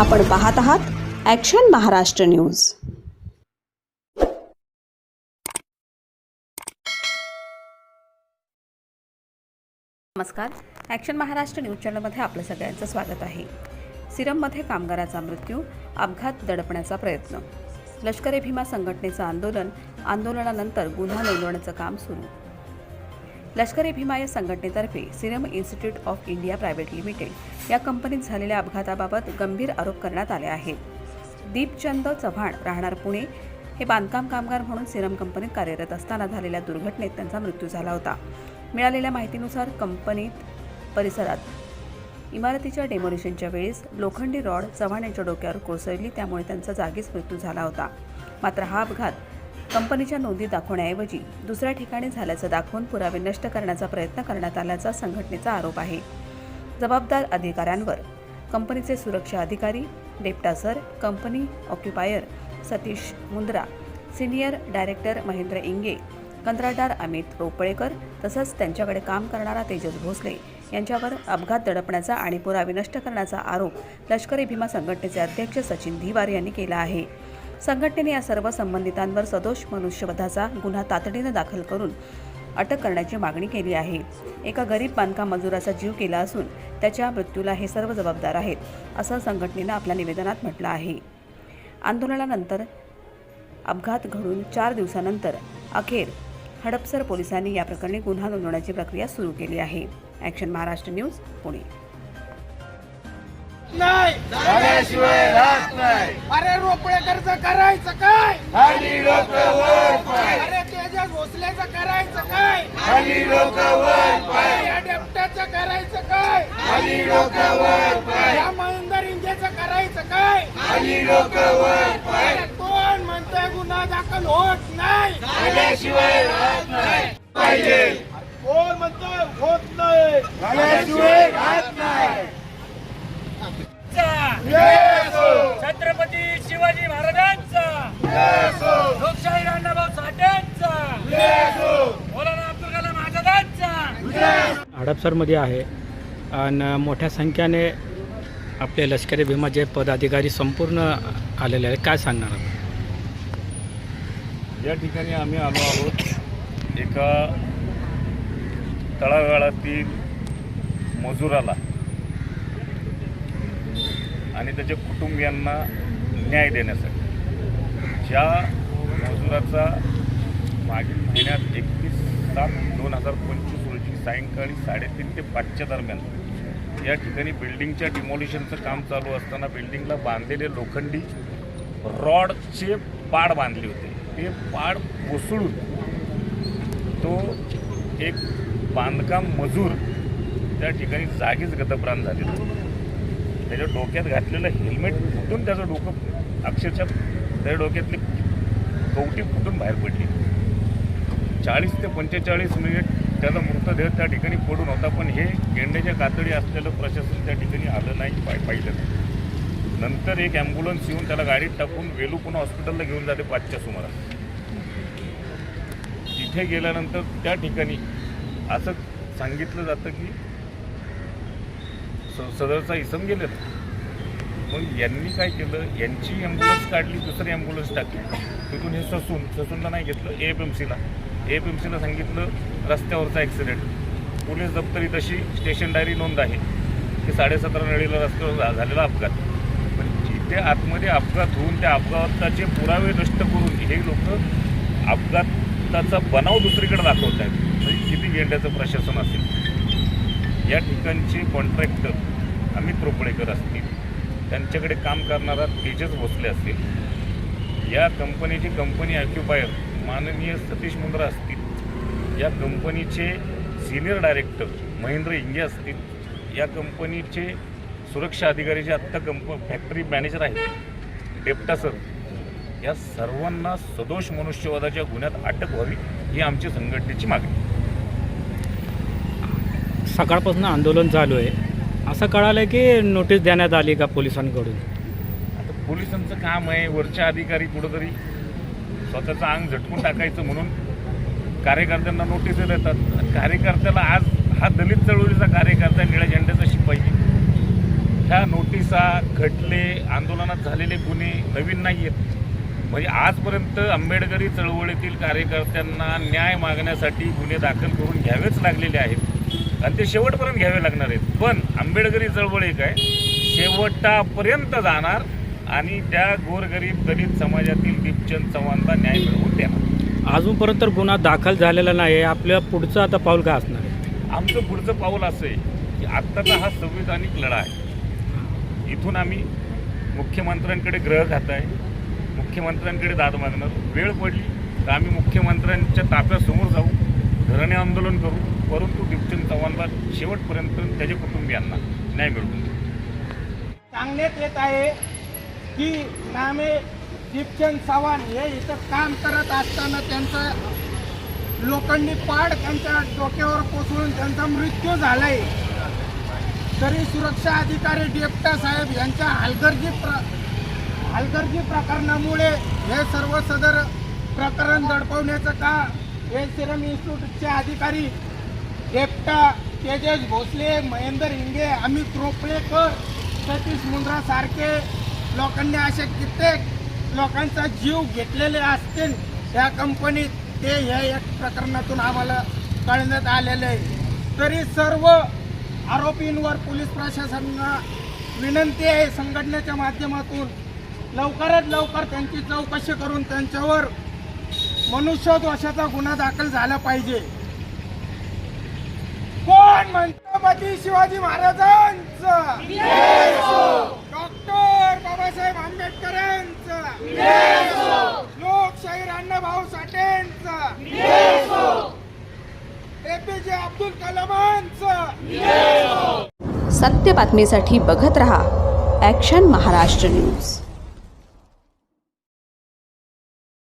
आपण पाहत आहात ॲक्शन महाराष्ट्र न्यूज नमस्कार. ॲक्शन महाराष्ट्र न्यूज चॅनलमध्ये आपलं सगळ्यांचं स्वागत आहे. सिरममध्ये कामगाराचा मृत्यू अपघात दडपण्याचा प्रयत्न. लष्करी भीमा संघटनेचं आंदोलन आंदोलनानंतर गुन्हा नोंदवण्याचं काम सुरू. लष्करी भीमा या संघटनेतर्फे Serum Institute of India Private Limited या कंपनीत झालेल्या अपघाताबाबत गंभीर आरोप करण्यात आले आहेत. दीपचंद चव्हाण राहणार पुणे हे बांधकाम कामगार म्हणून सिरम कंपनीत कार्यरत असताना झालेल्या दुर्घटनेत त्यांचा मृत्यू झाला होता. मिळालेल्या माहितीनुसार कंपनीत परिसरात इमारतीच्या डेमोलिशनच्या वेळेस लोखंडी रॉड चव्हाण यांच्या डोक्यावर कोसळली त्यामुळे त्यांचा जागीच मृत्यू झाला होता. मात्र हा अपघात कंपनीच्या नोंदी दाखवण्याऐवजी दुसऱ्या ठिकाणी झाल्याचं दाखवून पुरावे नष्ट करण्याचा प्रयत्न करण्यात आल्याचा संघटनेचा आरोप आहे. जबाबदार अधिकाऱ्यांवर कंपनीचे सुरक्षा अधिकारी डेप्टा sir company occupier Satish Mundra senior director Mahendra Inge कंत्राटदार अमित रोपळेकर तसंच त्यांच्याकडे काम करणारा तेजस भोसले यांच्यावर अपघात दडपण्याचा आणि पुरावे नष्ट करण्याचा आरोप लष्करी भीमा संघटनेचे अध्यक्ष सचिन धिवार यांनी केला आहे. संघटनेने या सर्व संबंधितांवर सदोष मनुष्यवधाचा गुन्हा तातडीनं दाखल करून अटक करण्याची मागणी केली आहे. एका गरीब बांधकाम मजुराचा जीव केला असून त्याच्या मृत्यूला हे सर्व जबाबदार आहेत असं संघटनेनं आपल्या निवेदनात म्हटलं आहे. आंदोलनानंतर अपघात घडून चार दिवसानंतर अखेर हडपसर पोलिसांनी या प्रकरणी गुन्हा नोंदवण्याची प्रक्रिया सुरू केली आहे. Action Maharashtra news Pune. नाही. झाल्याशिवाय राहत नाही. अरे रोपडेकरचं करायचं काय? खाली लोक वर पाय. अरे तेजस भोसलेचं करायचं काय? खाली लोक वर पाय. अरे या डेप्टाचं करायचं काय? खाली लोक वर पाय. या महेंदर इंजेचं करायचं काय? खाली लोक वर पाय. अरे कोण म्हणतोय गुन्हा दाखल होत नाही? झाल्याशिवाय राहत नाही. पाहिजे. कोण म्हणतोय होत नाही? झाल्याशिवाय राहत नाही छत्रपती शिवाजी महाराजांचा लोकशाही अण्णाभाऊ साठ्यांचा मौलाना अब्दुल कलाम आझादांचा हडपसरमध्ये आहे. आणि मोठ्या संख्येने आपले लष्करी भीमाचे पदाधिकारी संपूर्ण आलेले आहेत. काय सांगणार आपण? या ठिकाणी आम्ही आलो आहोत. एका तळागाळातील मजुराला. आणि त्याच्या कुटुंबियांना न्याय देण्यासाठी. ज्या मजुराचा मागील महिन्यात एकतीस सात दोन हजार पंचवीस सायंकाळी साडेतीन ते पाचच्या दरम्यान. या ठिकाणी बिल्डिंगच्या डिमॉलिशनचं काम चालू असताना बिल्डिंगला बांधलेले लोखंडी रॉडचे पाड बांधले होते. ते पाड कोसळून तो एक बांधकाम मजूर त्या ठिकाणी जागीच गतप्राण झालेला. त्याच्या डोक्यात घातलेलं हेल्मेट फुटून त्याचं डोकं अक्षरशः त्या डोक्यातली कवटी फुटून बाहेर पडली. चाळीस ते पंचेचाळीस मिनिट त्याचा मृतदेह त्या ठिकाणी पडून होता पण हे गेंड्याच्या कातडी असलेलं प्रशासन त्या ठिकाणी आलं नाही पाय पाहिलं नाही. नंतर एक ॲम्ब्युलन्स येऊन त्याला गाडीत टाकून वेलू पुन्हा हॉस्पिटलला घेऊन जाते पाचच्या सुमारास. तिथे गेल्यानंतर त्या ठिकाणी असं सांगितलं जातं की स- सदरचा इसम गेले मग यांनी काय केलं? यांची ॲम्ब्युलन्स काढली दुसरी ॲम्ब्युलन्स टाकली. तिथून हे ससून ससूनला नाही घेतलं ए एफ एम सीला ए पी एम सीनं सांगितलं रस्त्यावरचा ॲक्सिडेंट पोलीस दप्तरी तशी स्टेशन डायरी नोंद आहे. की साडेसतरा नळीला रस्त्यावर झालेला अपघात. पण जिथे आतमध्ये अपघात होऊन त्या अपघाताचे पुरावे नष्ट करून हे लोक अपघाताचा बनाव दुसरीकडे दाखवत आहेत. म्हणजे किती गेंड्याचं प्रशासन असेल. या ठिकाणचे कॉन्ट्रॅक्टर अमित रोपडेकर असतील. त्यांच्याकडे काम करणारा तेजस भोसले असतील. या कंपनीची कंपनी ऑक्युपायर माननीय सतीश मुंद्रा असतील या कंपनीचे सिनियर डायरेक्टर महेंद्र इंगे असतील या कंपनीचे सुरक्षा अधिकारी जे आत्ता कंप फॅक्टरी मॅनेजर आहेत डेप्टा सर या सर्वांना सदोष मनुष्यवादाच्या गुन्ह्यात अटक व्हावी ही आमची संघटनेची मागणी सकाळपासून आंदोलन चालू आहे. असं कळालं की नोटीस देण्यात आली का पोलिसांकडून? आता पोलिसांचं काम आहे वरच्या अधिकारी कुठंतरी स्वतःचं अंग झटकून टाकायचं म्हणून कार्यकर्त्यांना नोटीस देतात. कार्यकर्त्याला आज हा दलित चळवळीचा कार्यकर्ता निळ्या झेंड्याचा शिपाई. ह्या नोटिसा खटले आंदोलनात झालेले गुन्हे नवीन नाही आहेत म्हणजे आजपर्यंत आंबेडकरी चळवळीतील कार्यकर्त्यांना न्याय मागण्यासाठी गुन्हे दाखल करून घ्यावेच लागलेले आहेत. आणि ते शेवटपर्यंत घ्यावे लागणार आहेत. पण आंबेडकरी चळवळ एक आहे. शेवटापर्यंत जाणार आणि त्या गोरगरीब दलित समाजातील दीपचंद चव्हाणला न्याय मिळवून देणार. अजूनपर्यंत गुन्हा दाखल झालेला नाही. आहे आपल्या पुढचं आता पाऊल काय असणार आहे? आमचं पुढचं पाऊल असं आहे की आत्ताचा हा संविधानिक लढा आहे. इथून आम्ही मुख्यमंत्र्यांकडे ग्रह खात आहे मुख्यमंत्र्यांकडे दाद मागणार. वेळ पडली तर आम्ही मुख्यमंत्र्यांच्या ताफ्यासमोर जाऊ धरणे आंदोलन करू. परंतु दीपचंद चव्हाणला शेवटपर्यंत त्याच्या कुटुंबियांना न्याय मिळवून देऊ. सांगण्यात येत आहे की नामे दीपचंद चव्हाण हे इथं काम करत असताना त्यांचा लोखंडी पाड त्यांच्या डोक्यावर कोसळून त्यांचा मृत्यू झालाय. तरी सुरक्षा अधिकारी डेप्टा साहेब यांच्या हलगर्जी प्र हलगर्जी प्रकरणामुळे हे सर्व सदर प्रकरण दडपवण्याचं का? हे सिरम इन्स्टिट्यूटचे अधिकारी डेप्टा तेजस भोसले महेंद्र हिंगे अमित रोपळेकर सतीश मुंद्रा सारखे लोकांनी असे कित्येक लोकांचा जीव घेतलेले असतील या कंपनीत ते ह्या एक प्रकरणातून आम्हाला कळण्यात आलेले आहे. तरी सर्व आरोपींवर पोलीस प्रशासनाला विनंती आहे संघटनेच्या माध्यमातून लवकरात लवकर त्यांची चौकशी करून त्यांच्यावर मनुष्यदोषाचा गुन्हा दाखल झाला पाहिजे. कोण म्हणतोपती शिवाजी महाराजांचं? डॉक्टर बाबासाहेब आंबेडकरांचं. लोकशाहीर अण्णाभाऊ साठेंच. एपीजे अब्दुल कलामांचं. सत्य बातमीसाठी बघत रहा ॲक्शन महाराष्ट्र न्यूज